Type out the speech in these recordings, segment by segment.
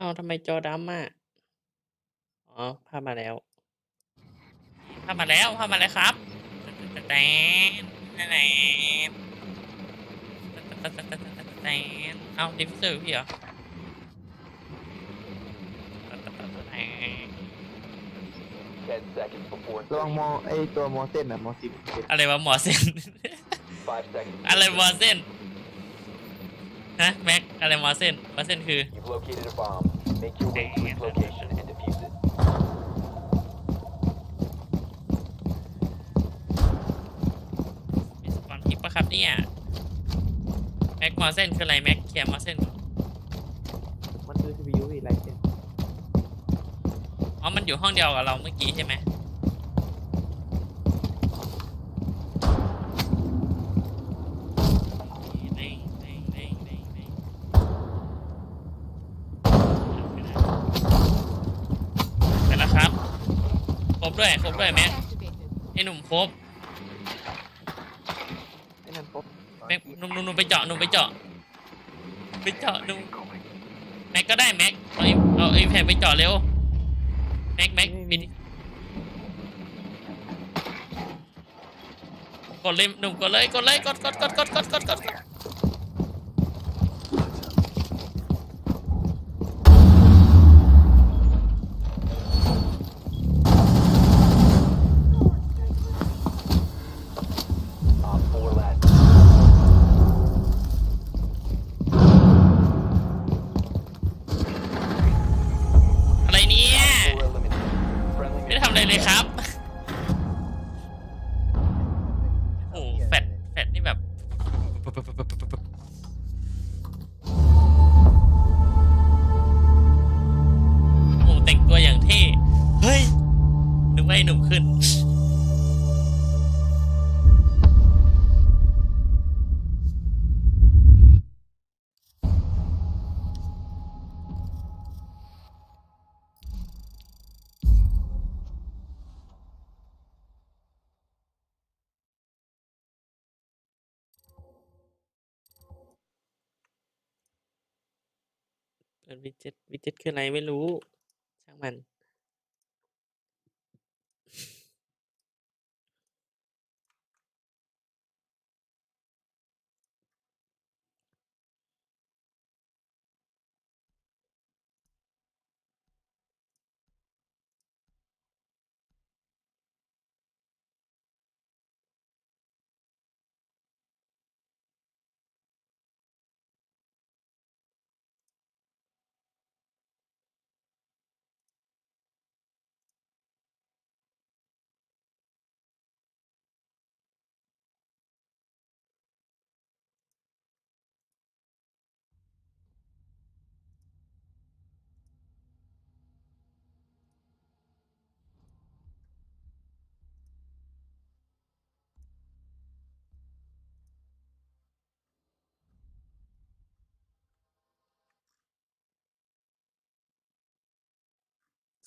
อ้าวทำไมจอดำอะอ๋อภาพมาแล้วภาพมาแล้วภาพมาแล้วครับแตนแตนแตนแตนเอ้าดิฟเซอร์พี่เหรอ Ten seconds before ระวัง insertion. มอไอตัวมอเส้นอะมอสิบอะไรวะหมอเส้น Five seconds. อะไรหมอเส้น ฮะแม็กอะไรหมอเส้นหมอเส้นคือ You've located a bomb. Make your way to its location and defuse it. มีสปอนคลิปปะครับเนี่ยแม็กหมอเส้นคืออะไรแม็กเคลียร์หมอเส้นก่อนมันคือ CPU อีกไรเส้นอ๋อมันอยู่ห้องเดียวกับเราเมื่อกี้ใช่ไหมเร่งเร่งเร่งเร่งเร่งไปแล้วครับ ครบ ด้วยครบด้วยแม็ก Activated. ไอ้หนุ่มครบไอ้นั่นปุ๊บแม็กหนุ่มหนุ่มหนุ่มไปเจาะหนุ่มไปเจาะไปเจาะหนุ่มแม็กก็ได้แม็กเอาไอ้เอาไอ้แผ่นไปเจาะเร็วแม็กแม็กบินกดเลยหนุ่มกดเลยกดเลยกดกดกดกดกดกดกด เปิดวิดเจ็ตวิดเจ็ตคืออะไรไม่รู้ ช่างมัน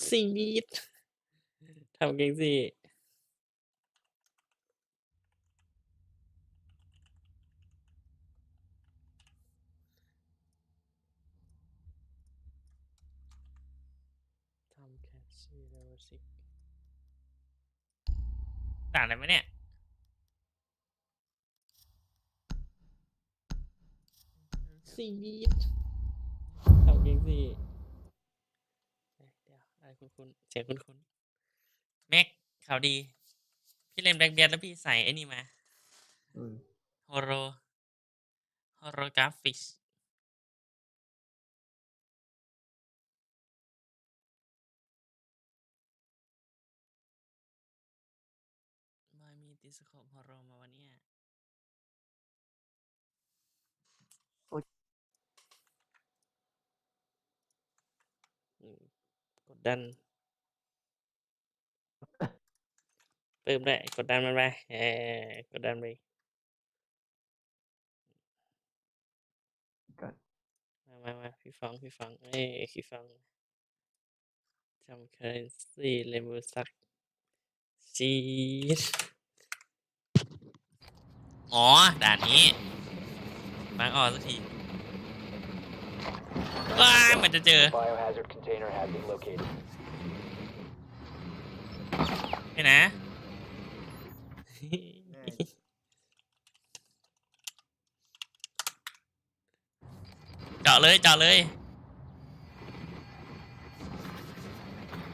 ซีดทำเก่งสิทำแคชชี่เลเวลสิด่านอะไรไหมเนี่ยซีดทำเก่งสิเอ้ยเดี๋ยวอะไร คุณคุณเสียงคุณคุณแม็กข่าวดี พี่เล่นแบล็กเบียร์แล้วพี่ใส่ไอ้นี่มาอืมโฮโรโฮโรกราฟิกมามีติสโคปโฮโรมาวันเนี้ยอืมก ดดันเติมได้กดดันมันไปเออกดดันไปก่อนมามามาพี่ฟังพี่ฟังเอ้ยพี่ฟังจำ currency เลมูสักชีสอ๋อด่านนี้มาออกสักที ว้าเหมือนจะเจอ Biohazard container has been located. ไปนะ เจาะเลยเจาะเลย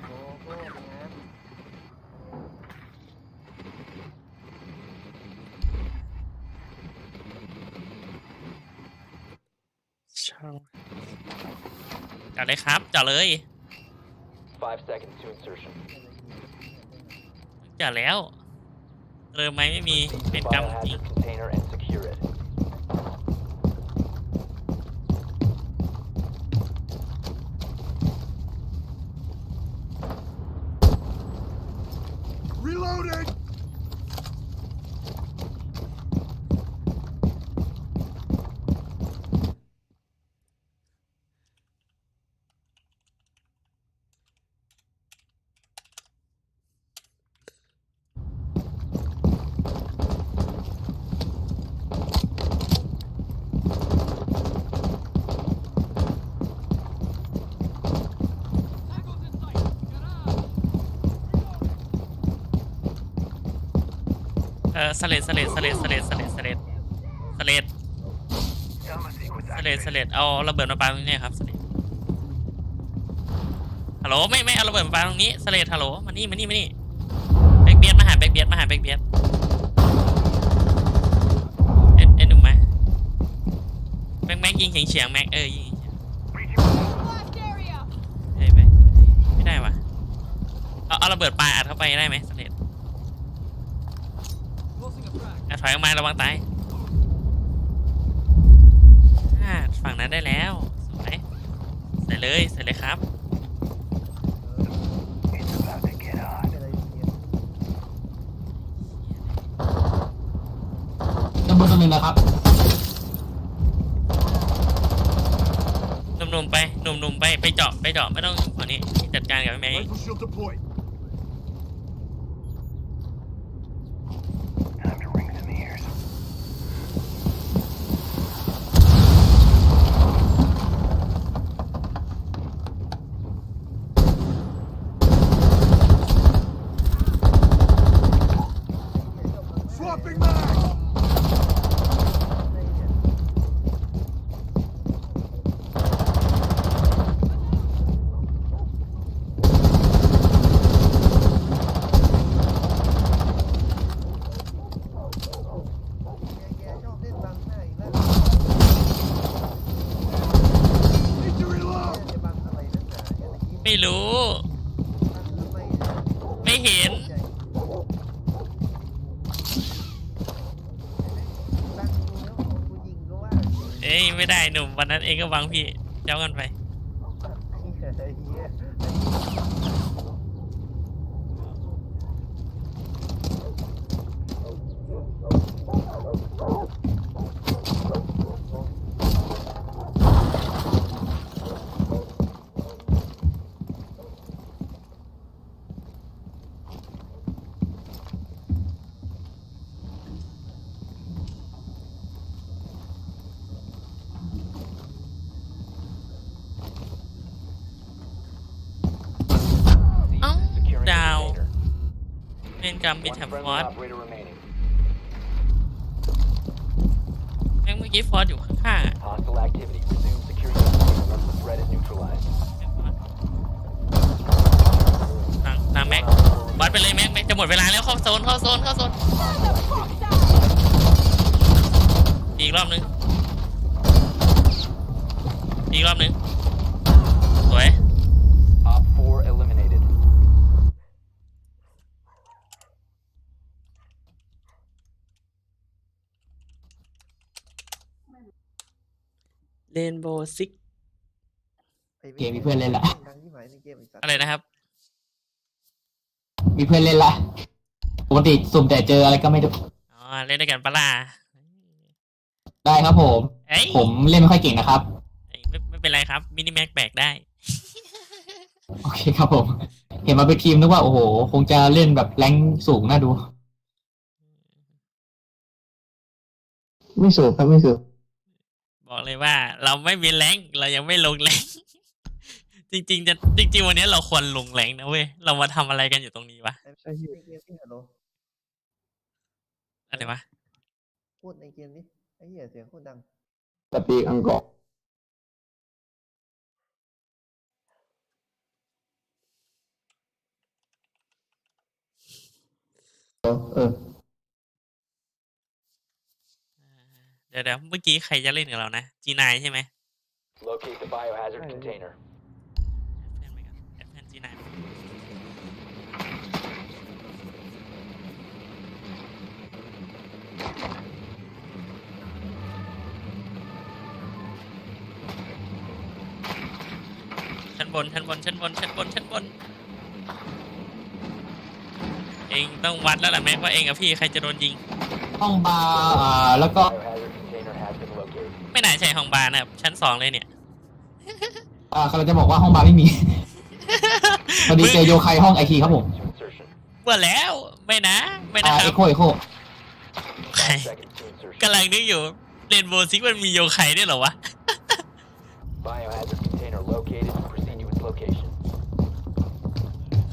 โอ้โหงาน ช่องเจาะเลยครับเจาะเลย Five seconds to insertion. เจาะแล้วเริ่มไหมไม่มี Seize เป็ the นกรรมจริง biohazard container and secure it. เออสเลดสเลดสเลดสเลดสเลดสเลดสเลดสเลดสเลดเอาระเบิดมาปาตรงนี้ครับสเลดฮัลโหลไม่ไม่เอาระเบิดมาปาตรงนี้สเลดฮัลโหลมานี่มานี่มานี่แบกเบียดมาหาแบกเบียดมาหาแบกเบียดเอ็นเอ็นหนุ่มไหมแม็กแม็กยิงเฉียงเฉียงๆแม็กเออยิงเฉียง Blast area! ๆเฮ้ยไปไม่ได้วะเอาเอาระเบิดปลาอัดเข้าไปได้ไหมสเลด อะ ถอยออกมาระวังตายอ่าฝั่งนั้นได้แล้วสวยใส่เลยใส่เลยครับน้ำมันตัวหนึ่งนะครับหนุ่มๆไปหนุ่มๆไปไปเจาะไปเจาะไม่ต้องขอนี้จัดการกับแม่เอง ไม่รู้ ไม่เห็น เอ้ยไม่ได้หนุ่มวันนั้นเองก็วางพี่เจ้ากันไป เป็นกรรมบิ One ทแฮม friendly ฟอร์ส operator remaining. แม่งเมื่อกี้ฟอร์สอยู่ข้างๆอะ Hostile activity. Resume securing the container once the threat is neutralized. ทางทางแม็กวัดไปเลยแม็กแม็กจะหมดเวลาแล้วเข้าโซนเข้าโซนเข้าโซนอีกรอบนึงอีกรอบนึงสวย เรนโบว์ซิกเกมมีเพื่อนเล่นละอะไรนะครับ มีเพื่อนเล่นละปกติสุ่มแต่เจออะไรก็ไม่รู้อ๋อ เล่นด้วยกันปะล่ะได้ครับผม เอ้ยผมเล่นไม่ค่อยเก่งนะครับ เอ้ยไม่ไม่เป็นไรครับ มินิแม็กแบกได้ โอเคครับผม เห็นมาเป็นทีมนึกว่าโอ้โห คงจะเล่นแบบแรงสูงน่าดู ไม่สูงครับไม่สูง บอกเลยว่าเราไม่มีแรงเรายังไม่ลงแรงจริง ๆ จะจริงๆวันนี้เราควรลงแรงนะเว้ยเรามาทำอะไรกันอยู่ตรงนี้วะไอ้เหี้ยเกมนี่ฮัลโหลอะไรวะพูดในเกมนี้ไอ้เหี้ยเสียงโคตรดังสปีอังกอร์เออ เออเดี๋ยวเดี๋ยวเมื่อกี้ใครจะเล่นกับเรานะจีนายใช่ไหม Locate the biohazard container. เพื่อนไปกันแอดเพื่อนจีนายชั้นบนชั้นบนชั้นบนชั้นบนชั้นบน เองต้องวัดแล้วแหละแม็กว่าเองกับพี่ใครจะโดนยิง ห้องบาร์อ่าแล้วก็ Biohazard container has been located. ไม่น่าใช่ห้องบาร์นะครับ ชั้นสองเลยเนี่ย อ่าเขาจะบอกว่าห้องบาร์ไม่มี พอดีเจอโยคายห้องไอทีครับผม To insertion. เมื่อแล้วไม่นะ ไม่นะอ่าคเอรับโคเอโคใคร Five seconds to insertion. กำลังนึกอยู่เรนโบว์ซิกมันมีโยไคด้วยเหรอวะ Biohazard container located. Proceed to its location.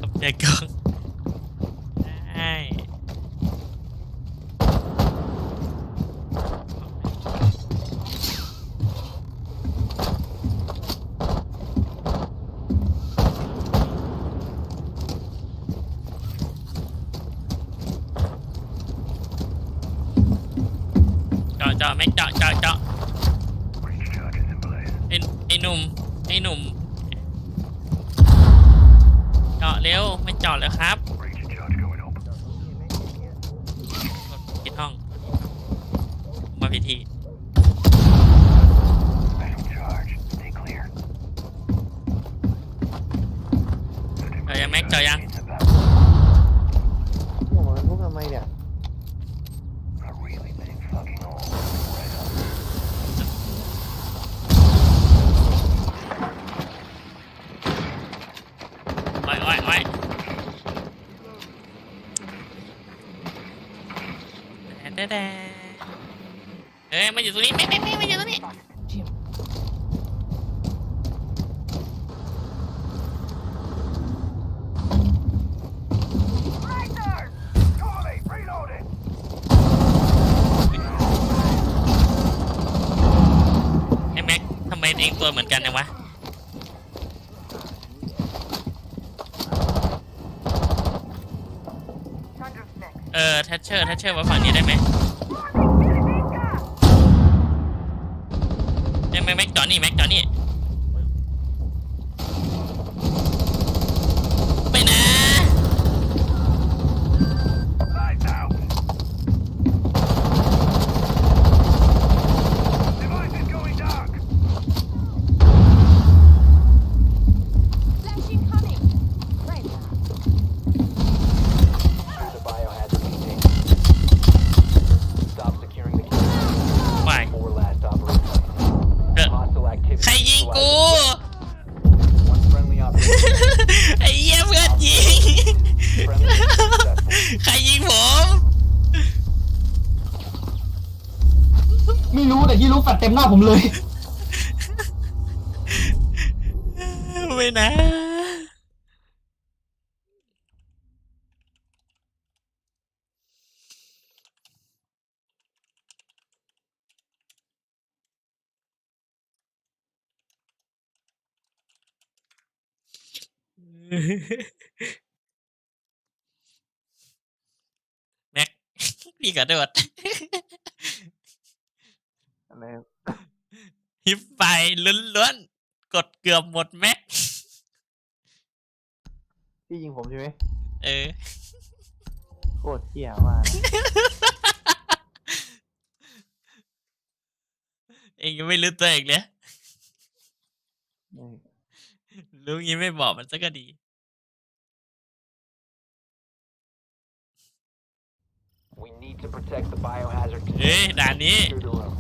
ขับใจกองได้ เจาะเจาะแม็กเจาะเจาะเจาะไอ้ไอ้หนุ่มไอ้หนุ่ม เจาะเร็ว ไม่เจาะเลยครับผิดห้อง มาผิดที่เจาะยังแม็กเจาะยัง พวกมันพวกทำไมเนี่ย ไว้ไว้ไว้แดดแดดเอ้ย มาอยู่ตรงนี้ไม่ไม่ไม่มาอยู่ตรงนี้ Right there! Charlie, reloading! ไอ้แม็กทำไมเองตัวเหมือนกันยังวะเออแทชเชอร์แทชเชอร์มาฝั่งนี้ได้ไหม แม็ก พี่กระโดดอะไรฮิปไฟล้วนๆ กดเกือบหมดแม็ก พี่ยิงผมใช่ไหมเออ โคตรเหี้ยมากเองยังไม่รู้ตัวเองเลยเออ รู้งี้ไม่บอกมันสักก็ดี We need to protect the biohazard เอ้ย container. ด่านนี้ Secure the room.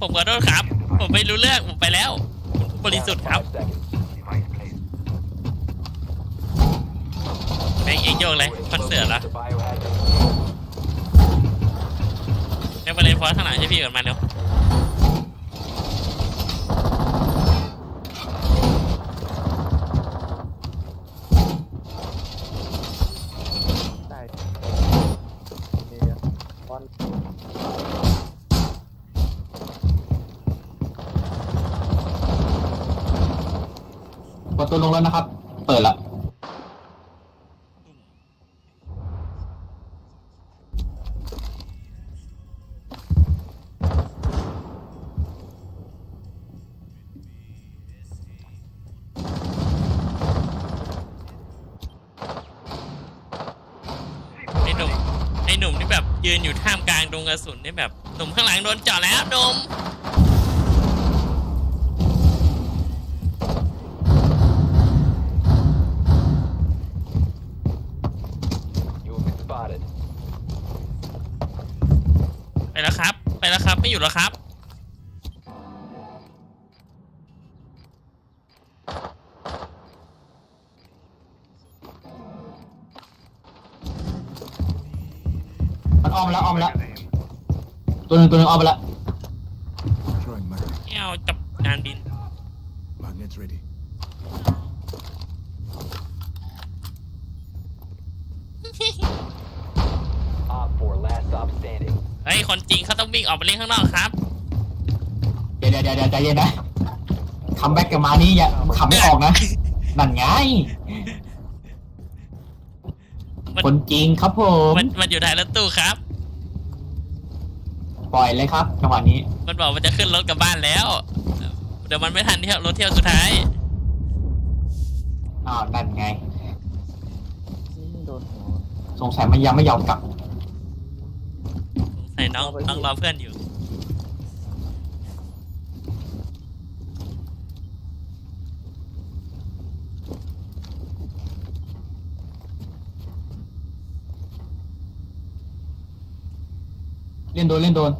ผมขอโทษครับ ผมไม่รู้เรื่องผมไปแล้ว บริสุทธิ์ครับแม่งเองโยกเลยคอนเสิร์ตเหรอ The biohazard เรียกมาเลยพอข้างหลังให้พี่ก่อนมาเนาะด้เดี๋ยววัน ประตูลงแล้วนะครับ เปิดละไอ้หนุ่มไอ้หนุ่มนี่แบบยืนอยู่ท่ามกลางดงกระสุนนี่แบบหนุ่มข้างหลังโดนเจาะแล้วดม ไปแล้วครับไม่อยู่แล้วครับ มันอ้อมแล้วอ้อมแล้ว ตัวหนึ่งตัวหนึ่งอ้อมไปแล้ว Throwing magnet. ไม่เอาจับการบิน คนจริงเขาต้องวิ่งออกไปเล่นข้างนอกครับเดี๋ยวเดี๋ยวเดี๋ยวใจเย็นนะคัมแบ็กกลับมานี่อย่าขำไม่ออกนะนั่นไง มันคนจริงครับผมมันมันอยู่ท้ายรถตู้ครับ ปล่อยเลยครับจังหวะนี้มันบอกมันจะขึ้นรถกลับบ้านแล้ว เดี๋ยวมันไม่ทันเที่ยวรถเที่ยวสุดท้ายอ้าวนั่นไง โดนหัวสงสัยมันยังไม่ยอมกลับ สงสัยน้องน้องรอเพื่อนอยู่ เล่นโดนเล่นโดน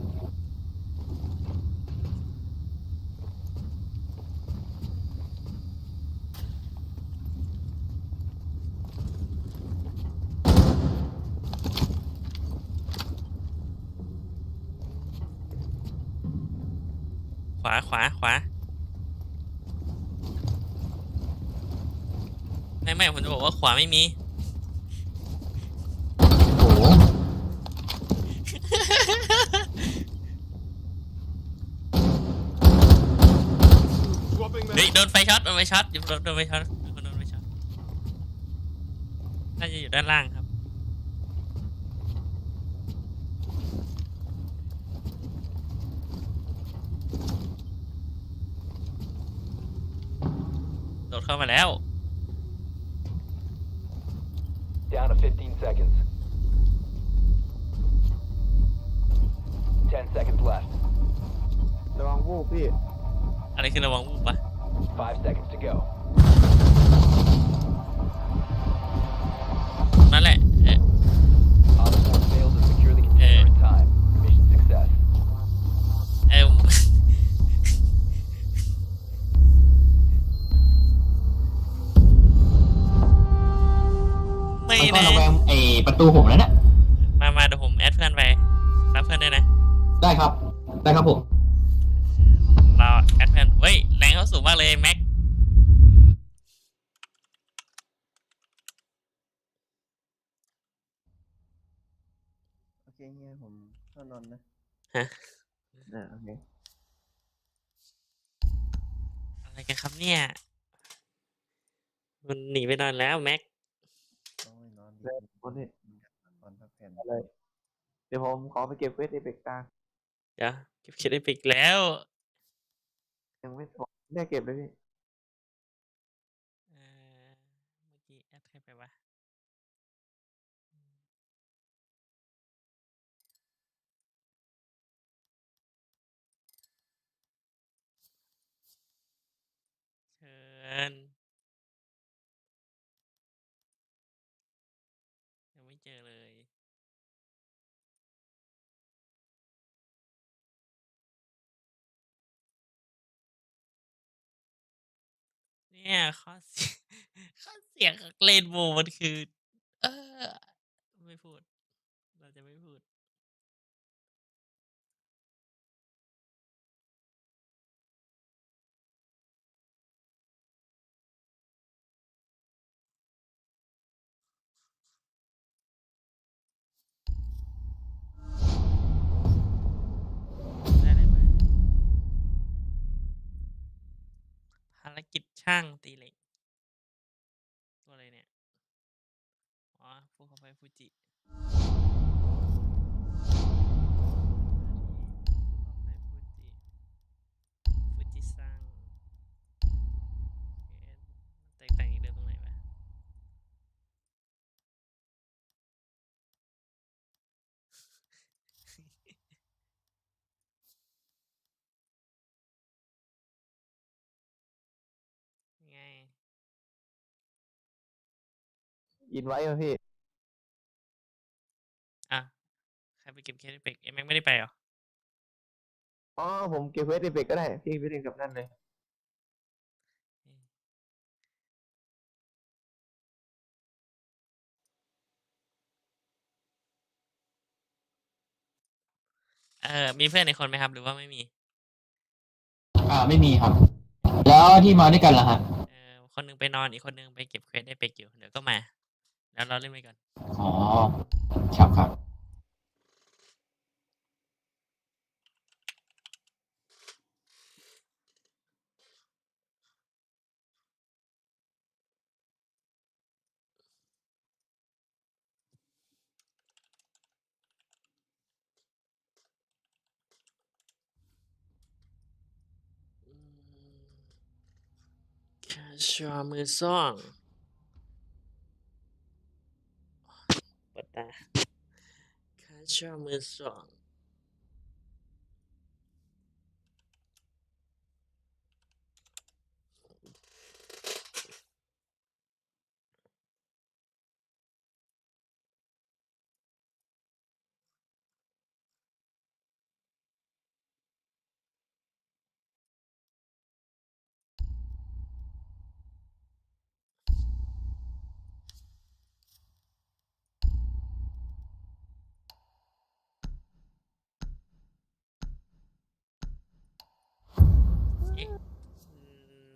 ขวาขวาขวาไม่ไม่ผมจะบอกว่าขวาไม่มีโอ้โหเฮ้ยโดนไฟช็อตโดนไฟช็อตอยู่โดนโดนไฟช็อตมีคนโดนไฟช็อตน่าจะอยู่ด้านล่างครับ เข้ามาแล้ว Down to 15 seconds. 10 seconds left. ระวังวูบพี่ อะไรคือระวังวูบวะ 5 seconds to go. เนี่ย มันหนีไปนอนแล้วแม็กโอ้ยนอนดีคนนี้ นอนพักผ่อนเลย เดี๋ยวผมขอไปเก็บเวทเอเบกตา เดี๋ยวเก็บเครดิตไปอีกแล้ว ยังไม่พอได้เก็บเลยพี่ กันยังไม่เจอเลย เนี่ยข้อเสียข้อเสียงของเลนโบมันคือ เออ ไม่พูด เราจะไม่พูดารกิจช่างตีเหล็ก ตัวอะไรเนี่ย อ๋อฟูเขาไฟฟูจิ ยินไว้ป่ะพี่ อะ ใครไปเก็บเคสเป็กเอ็มแม็กไม่ได้ไปเหรอ อ๋อ ผมเก็บเวทเอเบกก็ได้ พี่ไปเล่นกับนั่นเลย เออ มีเพื่อนอีกคนไหมครับ หรือว่าไม่มี อ่าไม่มีครับ แล้วที่มาด้วยกันล่ะฮะ เออ คนหนึงไปนอนอีกคนหนึงไปเก็บเควสได้เป็กอยู่ เดี๋ยวก็มา แล้วเราเล่นไปก่อนอ๋อ ครับครับแคชชัวมือซ่อง เปิดตาแคชชัวมือสอง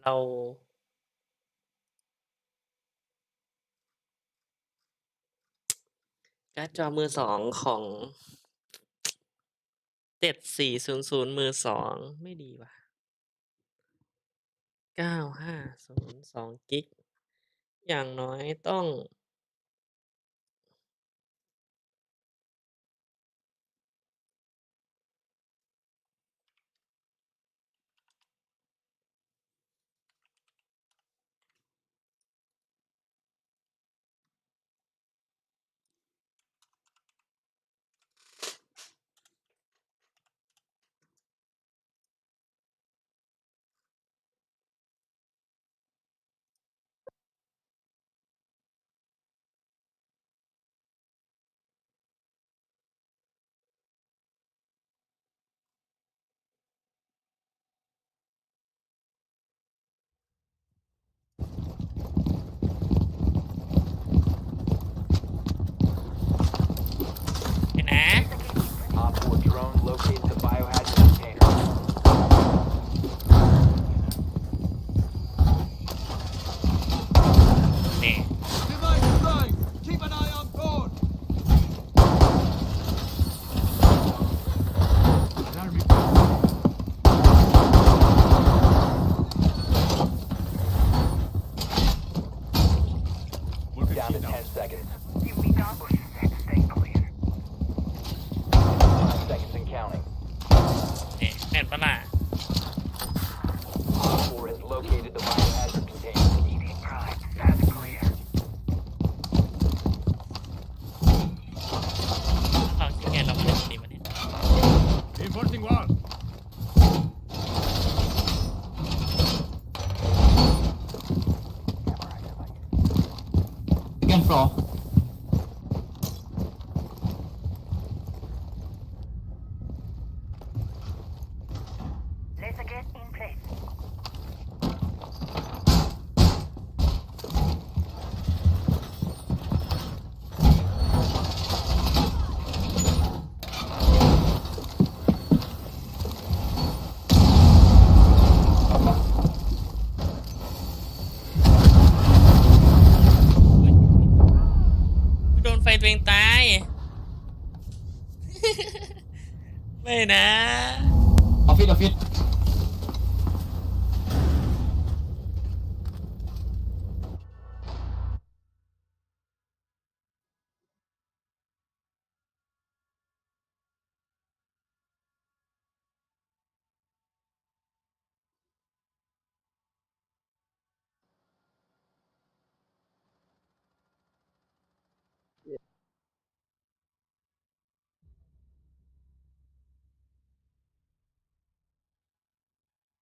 เรา การ์ดจอมือสองของเจ็ดสี่ศูนย์ศูนย์มือสองไม่ดีว่ะเก้าห้าศูนย์สองกิก อย่างน้อยต้อง Down to 10 seconds. นะ ออฟฟิศออฟฟิศ